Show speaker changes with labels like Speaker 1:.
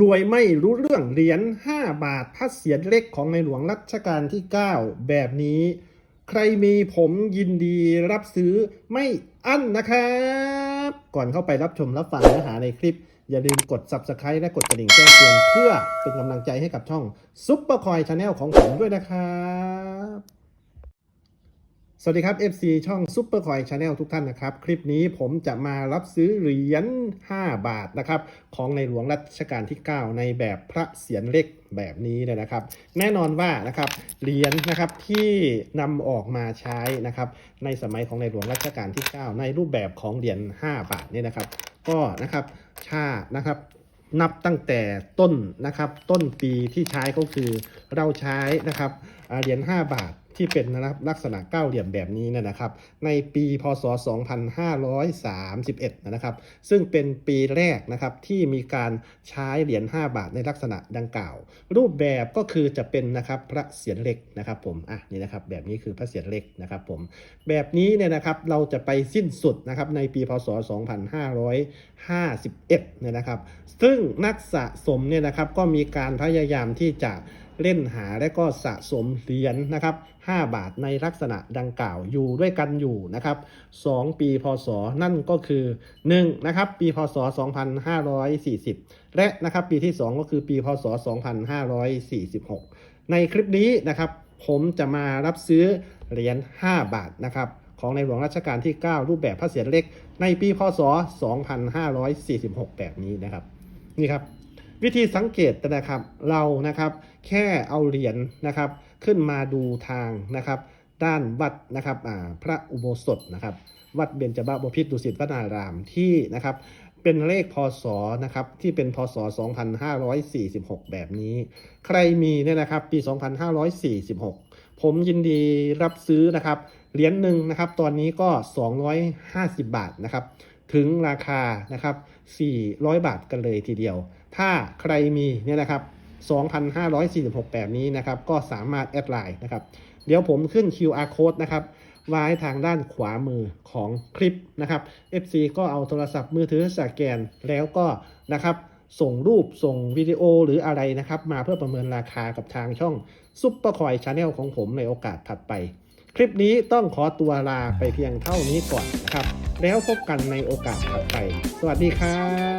Speaker 1: รวยไม่รู้เรื่องเหรียญ 5 บาทพัดเสียนเล็กของในหลวงรัชกาลที่ 9 แบบนี้ ใครมีผมยินดีรับซื้อไม่อั้นนะครับ ก่อนเข้าไปรับชมรับฟังเนื้อหาในคลิป อย่าลืมกด Subscribe และกดกระดิ่งแจ้งเตือนเพื่อเป็นกำลังใจให้กับช่องซุปเปอร์คอยชาแนลของผมด้วยนะครับ สวัสดีครับ FC ช่อง Super Coin Channel ทุกท่านนะครับ คลิปนี้ผมจะมารับซื้อเหรียญ 5 บาทนะครับ ของในหลวงรัชกาลที่ 9 ในแบบพระเศียรเล็กแบบนี้เนี่ยนะครับ แน่นอนว่านะครับเหรียญนะครับที่นำออกมาใช้นะครับ ในสมัยของในหลวงรัชกาลที่ 9 ในรูปแบบของเหรียญ 5 บาทนี่นะครับ ก็นะครับชานะครับนับตั้งแต่ต้นนะครับ ต้นปีที่ใช้ก็คือเราใช้นะครับเหรียญ 5 บาท ที่เป็นนะครับลักษณะเก้าเหลี่ยมแบบนี้นยนะครับ ในปีพศ 2531 นะครับ ซึ่งเป็นปีแรกนะครับที่มีการใช้เหรียญ5บาทในลักษณะดังกล่าว รูปแบบก็คือจะเป็นนะครับพระเศียรเล็กนะครับผมอะนี่นะครับแบบนี้คือพระเศียรเล็กนะครับผมแบบนี้เนี่ยนะครับเราจะไปสิ้นสุดนะครับในปีพศ 2551 เนี่ยนะครับ ซึ่งนักสะสมเนี่ยนะครับก็มีการพยายามที่จะ เล่นหาและก็สะสมเหรียญนะครับ 5 บาทในลักษณะดังกล่าวอยู่ด้วยกันอยู่นะครับ 2 ปีพศ นั่นก็คือ 1 นะครับ ปีพศ 2540 และนะครับปีที่ 2 ก็คือปีพศ 2546 ในคลิปนี้นะครับ ผมจะมารับซื้อเหรียญ 5 บาทนะครับของในหลวงรัชกาลที่ 9 รูปแบบพระเศียรเล็กในปีพศ 2546 แบบนี้นะครับ นี่ครับ วิธีสังเกตนะครับ เรานะครับแค่เอาเหรียญนะครับ ขึ้นมาดูทางนะครับ ด้านวัดนะครับอ่าพระอุโบสถนะครับ วัดเบญจบพิตรดุสิตวนารามที่นะครับเป็นเลขพศนะครับที่เป็นพศ 2546 แบบนี้ ใครมีเนี่ยนะครับปี 2546 ผมยินดีรับซื้อนะครับเหรียญหนึ่งนะครับ ตอนนี้ก็ 250 บาทนะครับ ถึงราคานะครับ400 บาทกันเลยทีเดียว ถ้าใครมีเนี่ยนะครับ2,546แบบนี้นะครับ ก็สามารถแอดไลน์นะครับ เดี๋ยวผมขึ้น QR code นะครับไว้ทางด้านขวามือของคลิปนะครับ FC ก็เอาโทรศัพท์มือถือสแกนแล้วก็นะครับส่งรูปส่งวิดีโอหรืออะไรนะครับ มาเพื่อประเมินราคากับทางช่องซุปเปอร์คอยชาแนลของผมในโอกาสถัดไป คลิปนี้ต้องขอตัวลาไปเพียงเท่านี้ก่อนนะครับ แล้วพบกันในโอกาสถัดไป สวัสดีครับ